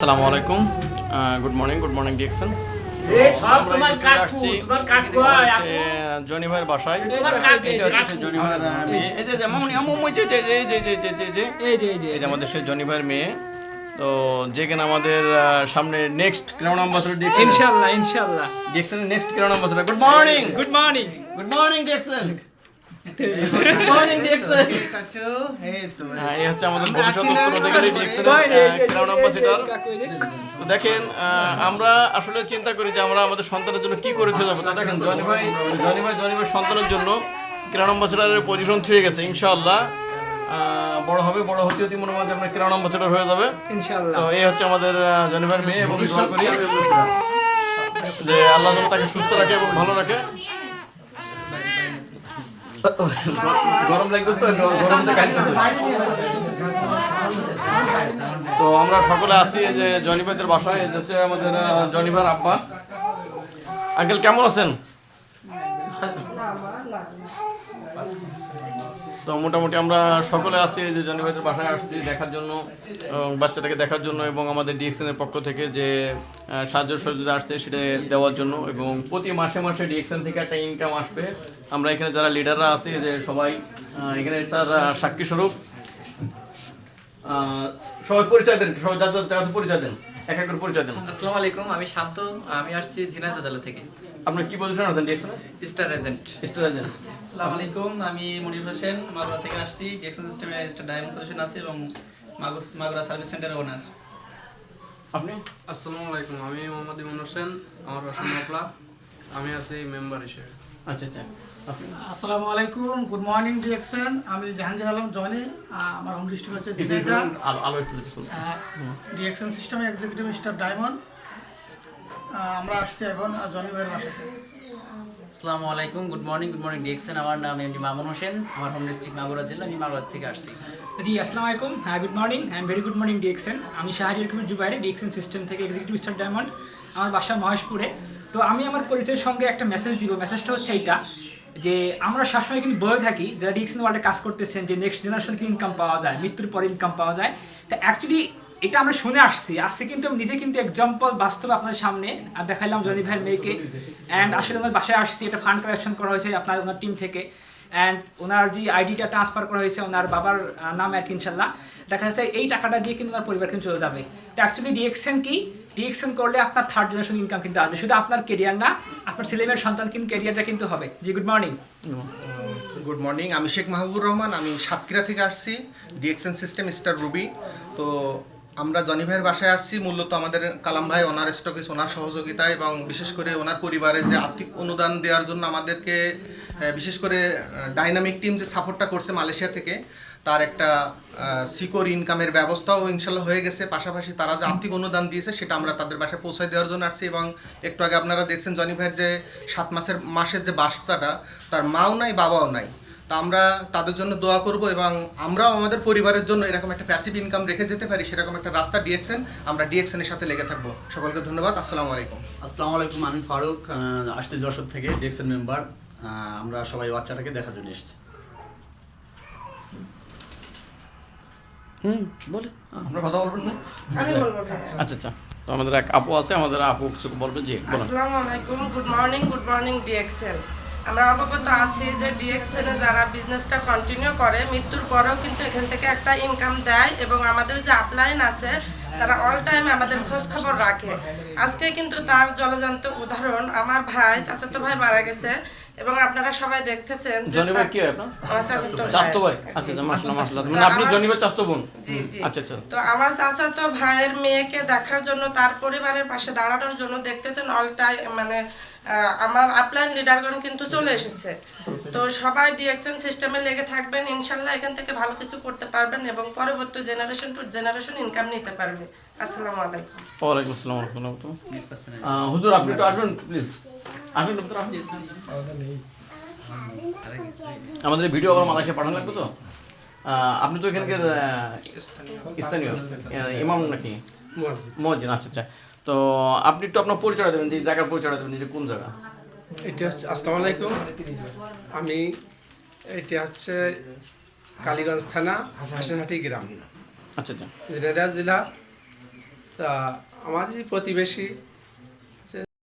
আসসালামু আলাইকুম good morning good morning হয়, হচ্ছে জনি ভাইয়ের বাসায়। জনি মেয়ে এই যে আমাদের সে জনি ভাইয়ের মেয়ে তো যে কিনা আমাদের সামনে নেক্সট ক্রাউন অ্যাম্বাসেডর ডিকশন ইনশাআল্লাহ ইনশাআল্লাহ ডিকশনের next crown ambassador good morning good morning good morning DXN দেখেন আমরা আসলে চিন্তা করি যে আমরা আমাদের সন্তানের জন্য কি করে যাব। দেখেন জনি ভাই জনি ভাই জনি ভাই সন্তানের জন্য ক্রীড়া অ্যাম্বাসেডারের পজিশন থুয়ে গেছে ইনশাআল্লাহ। আহ, বড় হবে বড় হতে হতে মনে হয় আপনার ক্রীড়া অ্যাম্বাসেডার হয়ে যাবে। ইনশাআল্লাহ। তো এই হচ্ছে আমাদের আহ, জনি ভাইয়ের মেয়ে এবং দোয়া করি যে আল্লাহ তাকে সুস্থ রাখে এবং ভালো রাখে। গরম লাগতো তো গরমতে কাটতেছে তো আমরা সকলে আছি যে জনিভাইদের বাসায়, এই হচ্ছে আমাদের জনিভার জনি আব্বা। আঙ্কেল, কেমন আছেন? তো মোটামুটি আমরা সকলে আছি যে জনি ভাইদের বাসায় আসছি দেখার জন্য বাচ্চাটাকে দেখার জন্য এবং আমাদের ডিএক্সএনের পক্ষ থেকে যে সাহায্য সহযোগিতা আসছে সেটা দেওয়ার জন্য এবং প্রতি মাসে মাসে ডিএক্সএন থেকে একটা ইনকাম আসবে। আমরা এখানে যারা লিডাররা আছি যে সবাই এখানে তার সাক্ষী স্বরূপ। সবাই পরিচয় দেন, সবাই যার পরিচয় দেন, এক এক করে পরিচয় দেন। আসসালামু আলাইকুম, আমি শান্ত আমি আসছি ঝিনাইদহ জেলা থেকে। আপনার কি পজিশন আছেন ডিএক্সএনে স্টার এজেন্ট স্টার এজেন্ট আসসালামু আলাইকুম আমি মনির হোসেন মাগুরা থেকে আসছি। ডিএকশন সিস্টেমে স্টার ডায়মন্ড পজিশন আছে এবং মাগুস মাগুরা সার্ভিস সেন্টারের ওনার আপনি? আসসালামু আলাইকুম আমি মোহাম্মদ ইমন হোসেন আমার বাসা মাপলা আমি আছি মেম্বার হিসেবে। আচ্ছা আচ্ছা। আসসালামু আলাইকুম গুড মর্নিং ডিরেকশন আমি জাহাঙ্গীর আলম জনি আমার হোম ডিস্ট্রিক্ট হচ্ছে। ডিরেকশন সিস্টেমে এক্সিকিউটিভ স্টাফ ডায়মন্ড আমরা আসছি এখন জনি ভাইয়ের বাসাতে। আসসালামু আলাইকুম good morning good morning DXN আমার নাম এমডি মামুন হোসেন আমার হোম ডিস্ট্রিক্ট মাগুরা জেলা আমি মাগুরা থেকে আসছি। জি আসসালামু আলাইকুম। হ্যাঁ good morning I am very good morning DXN আমি শাহরিয়ার কবির জুবাইরে ডিএক্সএন সিস্টেম থেকে এক্সিকিউটিভ স্টার ডায়মন্ড আমার বাসা মহেশপুরে। তো আমি আমার পরিচয়ের সঙ্গে একটা মেসেজ দিব। মেসেজটা হচ্ছে এইটা যে আমরা সবসময় কিন্তু বলে থাকি যারা ডিএক্সএন ওয়ার্ল্ডে কাজ করতেছেন যে নেক্সট জেনারেশনকে ইনকাম পাওয়া যায় মৃত্যুর পরে ইনকাম পাওয়া যায়। তো অ্যাকচুয়ালি এটা আমরা শুনে আসছি। আজকে কিন্তু আমি নিজে কিন্তু এক্সাম্পল বাস্তবে আপনাদের সামনে আর দেখাইলাম জনি ভাইয়ের মেয়েকে। অ্যান্ড আসলে আমার বাসায় আসছি এটা ফান্ড কালেকশন করা হয়েছে আপনার ওনার টিম থেকে। অ্যান্ড ওনার যে আইডিটা ট্রান্সফার করা হয়েছে, ওনার বাবার নামে আর কি, ইনশাল্লাহ। দেখা যাচ্ছে এই টাকাটা দিয়ে কিন্তু ওনার পরিবার কিন্তু চলে যাবে। তো অ্যাকচুয়ালি ডিএকশন কি? ডিএকশন করলে আপনার থার্ড জেনারেশন ইনকাম কিন্তু আসবে। শুধু আপনার কেরিয়ার না, আপনার ছেলেমেয়ের সন্তান কিন্তু কেরিয়ারটা কিন্তু হবে। জি গুড মর্নিং গুড মর্নিং আমি শেখ মাহবুবুর রহমান, আমি সাতক্ষীরা থেকে আসছি। ডিএক্সএন সিস্টেম স্টার রুবি তো আমরা জনি ভাইয়ের বাসায় আসছি, মূলত আমাদের কালাম ভাই ওনার স্টকিস ওনার সহযোগিতা এবং বিশেষ করে ওনার পরিবারের যে আর্থিক অনুদান দেওয়ার জন্য আমাদেরকে বিশেষ করে ডাইনামিক টিম যে সাপোর্টটা করছে মালয়েশিয়া থেকে, তার একটা সিকোর ইনকামের ব্যবস্থাও ইনশাল্লাহ হয়ে গেছে। পাশাপাশি তারা যে আর্থিক অনুদান দিয়েছে, সেটা আমরা তাদের বাসায় পৌঁছায় দেওয়ার জন্য আসছি এবং একটু আগে আপনারা দেখছেন জনি ভাইয়ের যে সাত মাসের মাসের যে বাচ্চাটা, তার মাও নাই, বাবাও নাই। তা আমরা তাদের জন্য দোয়া করব এবং আমরাও আমাদের পরিবারের জন্য এরকম একটা প্যাসিভ ইনকাম রেখে যেতে পারি সেরকম একটা রাস্তা ডিএক্সেন আমরা ডিএক্সেনের সাথে লেগে থাকব। সকলকে ধন্যবাদ আসসালামু আলাইকুম। আসসালামু আলাইকুম আমি ফারুক আসছি যশোর থেকে ডিএক্সএন মেম্বার আমরা সবাই বাচ্চাটাকে দেখার জন্য এসেছি। হুম বলে। আপনার কথা বলবেন না? আমি বলব আচ্ছা আচ্ছা। তো আমাদের এক আপু আছে আমাদের আপু কিছু বলবেন? জি আসসালামু আলাইকুম good morning good morning DXN আমরা অবগত আছি যে ডিএক্সএল এ যারা বিজনেসটা কন্টিনিউ করে মৃত্যুর পরেও কিন্তু এখান থেকে একটা ইনকাম দেয় এবং আমাদের যে আপলাইন আছে তারা অল টাইম আমাদের খোঁজ খবর রাখে। আজকে কিন্তু তার জলজান্ত উদাহরণ আমার ভাই চাচাতো ভাই মারা গেছে এবং আপনারা সবাই দেখতেছেন যে জনি ভাই কি হয় আপনার? আমার চাচাতো ভাই। আচ্ছা আচ্ছা মাসলা মাসলা মানে আপনি জনি ভাই চাস্তো বোন? জি জি। আচ্ছা আচ্ছা। তো আমার চাচাতো ভাইয়ের মেয়েকে দেখার জন্য তার পরিবারের পাশে দাঁড়ানোর জন্য দেখতেছেন অল টাইম মানে আমার আপলাইন লিডারগণ কিন্তু চলে এসেছে। তো সবাই ডিএকশন সিস্টেমে লেগে থাকবেন ইনশাল্লাহ এখান থেকে ভালো কিছু করতে পারবেন এবং পরবর্তী জেনারেশন টু জেনারেশন ইনকাম নিতে পারবে। আসসালামু আলাইকুম। ওয়ালাইকুম আসসালাম ওয়া রাহমাতুল্লাহ। হুজুর আপনি একটু আসবেন প্লিজ আসুন ভিতরে আসুন আমাদের ভিডিও আবার মালয়েশিয়া পাঠানো লাগবে তো? আপনি তো এখানকার স্থানীয়। ইমাম নাকি? মসজিদ আচ্ছা আচ্ছা। তো আপনি একটু আপনার পরিচয় দেবেন যে জায়গার পরিচয় দেবেন যে কোন জায়গা? এটা হচ্ছে আসসালামু আলাইকুম। আমি এটা হচ্ছে কালীগঞ্জ থানা হাসনহাটি গ্রাম। আচ্ছা আচ্ছা। জেলা তা আমারই প্রতিবেশী